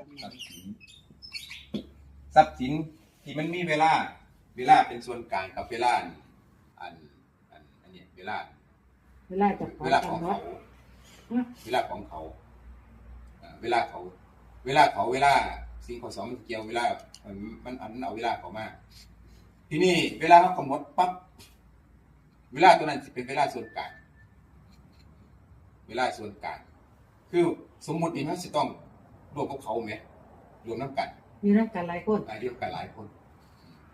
ทรัพย์สินทรัพย์สินที่มันมีเวลา เวลาเป็นส่วนกลางกับเวลาอันอันอันเนี้ยเวลา เวลาจะเวลาของเขา เวลาของเขาเวลาเขา เวลาเขาเวลาสิ่งข้อสองมันเกี่ยวเวลา มันอันนั้นเอาเวลาเขามาทีนี้เวลาเขากำหนดปั๊บเวลาตัวนั้นจะเป็นเวลาส่วนกลาง เวลาส่วนกลาง คือสมมตินี่มันจะต้อง รวมกับเขาไหมรวมน้ำกันมีนักกันหลายคนอาเดียวกันหลายคน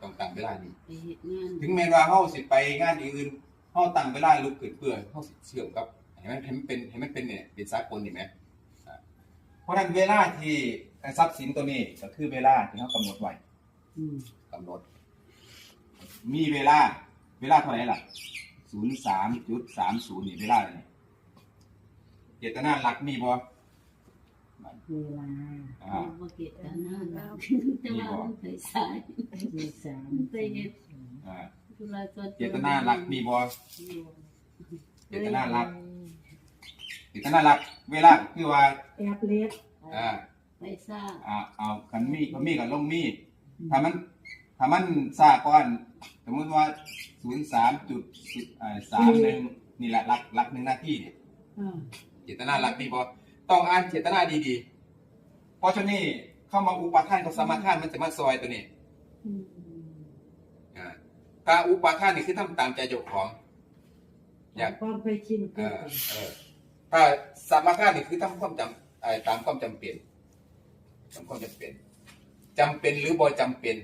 ต้องตั้งเวลานี้ไปเฮ็ดงานถึงแม้ว่าเฮาสิไปงานอื่นเฮาตั้งเวลาลุกขึ้นเพื่อเฮาสิเชื่อมกับเห็นไหมให้มันเป็นให้มันเป็นเนี่ยเป็นสากลเห็นไหมอ่าเพราะฉะนั้นเวลาที่ทรัพย์สินตัวนี้ก็คือเวลาที่เฮากำหนดไว้อืมกำหนด มีเวลา เวลาเท่าไหร่ล่ะศูนย์สามจุดสามศูนย์นี่เวลาอะไรเนี่ยเจตนาหลักมีบ่ เวลาอ่า บ่เฮ็ดกันนานแล้วแต่ว่ามันไปสายมีสามไปเฮ็ดอ่าธุระส่วนตัวเจตนาหลักมีบ่เจตนาหลักเจตนาหลัก เวลาคือว่าแอบเลสอ่าไปสร้างอ่าเอาคันมีก็มีกับลงมีถ้ามันถ้ามันซาก่อน สมมติว่าศูนย์สามจุดสามหนึ่งนี่แหละหลักหลักหนึ่งนาทีเนี่ยอ่าเจตนาหลักมีบ่ ต้องอ่านเจตนาดีๆ เพราะฉะนี้เข้ามาอุปทานกับสมาทานมันจะมาซอยตัวนี้อืมอ่าการอุปทานนี่คือทำตามใจเจ้าของอยากความเคยชินเอเกิดอเออถ้าสมาทานนี่คือทำความจำเอ่อตามความจำเป็นตามความจำเป็นจำเป็นหรือบ่จำเป็น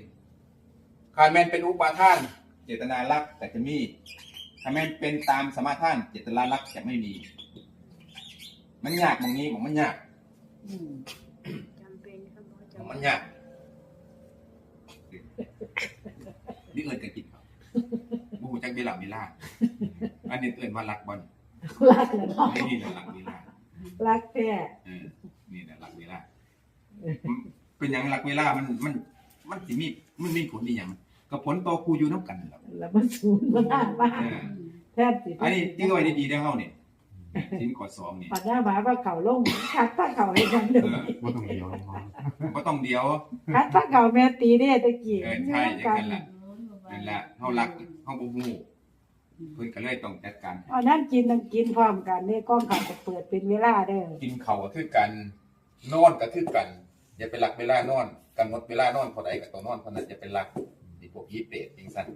คาแมนเป็นอุปาทาน เจตนารักแต่จะมีคาแมนเป็นตามสมาทาน เจตนารักจะไม่มี มันยากตรงนี้ของมันยากอืมจำเป็นครับบ่ของจำมันยากนี่เอินกันกินเขาบูฮูจักเบลาเบลาอันนี้เอินว่ารักบอลรักเลยเนาะนี่แหละรักเบลารักแท้เออนี่แหละหลักเวลาเป็นอย่างหลักเวลามันมันมันสิมีมันมีผลอีหยังก็ผลต่อครูอยู่น้ำกันนั่นแหละแล้วมันสูญมันนานมากเออแทบสิอันนี้ที่เอาไว้ดีๆได้อเฮาเนี่ย สินขอสองนี่ปัญญาหมาว่าเขาลงคัดถ้าเขาให้กันเด้เอออว่าต้องเดียวมองก็ต้องเดียว คัดถ้าเขาแม่ตีเนี่ยตะกี้เออใช่อย่างนั้นแหละโอ้ยบ่ว่านั่นแหละเฮารักเฮาบ่ฮู้เพิ่นก็เลยต้องจัดการอันนั้นกินต้องกินพร้อมกันนี่กล้องเขาจะเปิดเป็นเวลาเด้อกินข้าวก็คือกัน นอนก็คือกัน อย่าไปหลักเวลานอนกำหนดเวลานอนพอใดก็ต้องนอนเพราะนั้นจะเป็นหลักที่พวกยีเปรตจังซั่น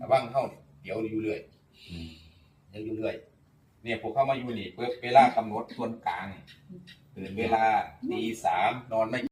ระวังเฮานี่เดี๋ยวอยู่เรื่อยเดี๋ยวอยู่เรื่อย เนี่ยพวกเข้ามาอยู่นี่เปิดเวลากำหนดส่วนกลางตื่นเวลาตีสามนอนไม่